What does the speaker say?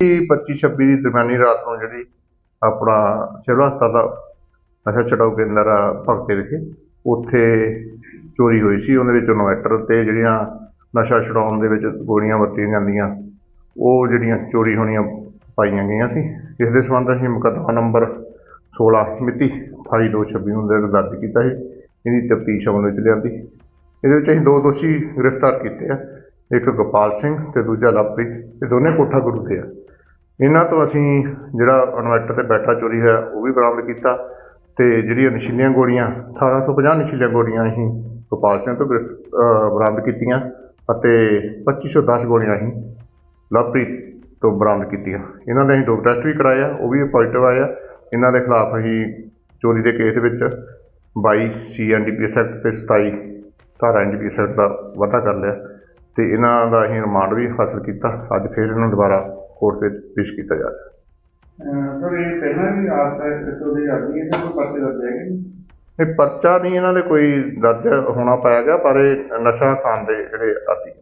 25 26 ਦੀ ਦਰਮਿਆਨੀ ਰਾਤ ਨੂੰ ਜਿਹੜੀ ਆਪਣਾ ਸਿਵਲ ਹਸਪਤਾਲ ਦਾ ਨਸ਼ਾ ਛਡਾਊ ਕੇਂਦਰ ਆ ਭਗਤੇ ਵਿਖੇ, ਉੱਥੇ ਚੋਰੀ ਹੋਈ ਸੀ। ਉਹਦੇ ਵਿੱਚ ਇਨਵੈਟਰ ਤੇ ਜਿਹੜੀਆਂ ਨਸ਼ਾ ਛਡਾਉਣ ਦੇ ਵਿੱਚ ਗੋਲੀਆਂ ਵਰਤੀਆਂ ਜਾਂਦੀਆਂ, ਉਹ ਜਿਹੜੀਆਂ ਚੋਰੀ ਹੋਣੀਆਂ ਪਾਈਆਂ ਗਈਆਂ ਸੀ। ਇਸ ਦੇ ਸੰਬੰਧ ਅਸੀਂ ਮੁਕੱਦਮਾ ਨੰਬਰ 16 ਮਿਤੀ 28226 ਨੂੰ ਦਰਜ ਦਰਜ ਕੀਤਾ ਸੀ। ਇਹਦੀ ਤਫਤੀਸ਼ ਅਮਲ ਵਿੱਚ ਲਿਆਂਦੀ। ਇਹਦੇ ਵਿੱਚ ਅਸੀਂ ਦੋ ਦੋਸ਼ੀ ਗ੍ਰਿਫਤਾਰ ਕੀਤੇ ਆ, ਇੱਕ ਗੋਪਾਲ ਸਿੰਘ ਤੇ ਦੂਜਾ ਲਵਪ੍ਰੀਤ। ਇਹ ਦੋਨੇ ਕੋਠਾ ਗੁਰੂ ਦੇ ਆ। ਇਹਨਾਂ ਤੋਂ ਅਸੀਂ ਜਿਹੜਾ ਇਨਵਰਟਰ ਤੇ ਬੈਟਰਾ ਚੋਰੀ ਹੋਇਆ, ਉਹ ਵੀ ਬਰਾਮਦ ਕੀਤਾ ਤੇ ਜਿਹੜੀਆਂ ਨਸ਼ੀਲੀਆਂ ਗੋਲੀਆਂ 1850 ਨਸ਼ੀਲੀਆਂ ਗੋਲੀਆਂ ਅਸੀਂ ਗੋਪਾਲ ਸਿੰਘ ਤੋਂ ਬਰਾਮਦ ਕੀਤੀਆਂ ਅਤੇ 2510 ਗੋਲੀਆਂ ਅਸੀਂ ਲਵਪ੍ਰੀਤ ਤੋਂ ਬਰਾਮਦ ਕੀਤੀਆਂ। ਇਹਨਾਂ ਦੇ ਅਸੀਂ ਡੋਪ ਟੈਸਟ ਵੀ ਕਰਾਇਆ, ਉਹ ਵੀ ਪੋਜ਼ਿਟਿਵ ਆਇਆ। ਇਹਨਾਂ ਦੇ ਖਿਲਾਫ ਅਸੀਂ ਚੋਰੀ ਦੇ ਕੇਸ ਵਿੱਚ 22 ਸੀਐਨਡੀਪੀਐਸ ਐਕਟ ਤੇ 27 ਧਾਰਾ ਐਨਡੀਪੀਐਸ ਐਕਟ ਦਾ ਵਾਧਾ ਕਰ ਲਿਆ ਤੇ ਇਹਨਾਂ ਦਾ ਅਸੀਂ ਰਿਮਾਂਡ ਵੀ ਹਾਸਲ ਕੀਤਾ। ਅੱਜ ਫਿਰ ਇਹਨਾਂ ਨੂੰ ਦੁਬਾਰਾ ਕੋਰਟ ਵਿੱਚ ਪੇਸ਼ ਕੀਤਾ ਜਾ ਰਿਹਾ ਸਰ ਇਹ ਪਹਿਲਾਂ ਵੀ ਆਸ ਹੈ ਕਿ ਉਹਦੇ ਆਦਮੀ ਇਹਦੇ ਕੋਈ ਪਰਚੇ ਦਰਜ ਹੈਗੇ ਨੇ? ਇਹ ਪਰਚਾ ਨਹੀਂ ਇਹਨਾਂ ਦੇ ਕੋਈ ਦਰਜ ਹੋਣਾ ਪਾਇਆ ਗਿਆ ਪਰ ਇਹ ਨਸ਼ਾ ਖਾਣ ਦੇ ਜਿਹੜੇ ਆਦੀ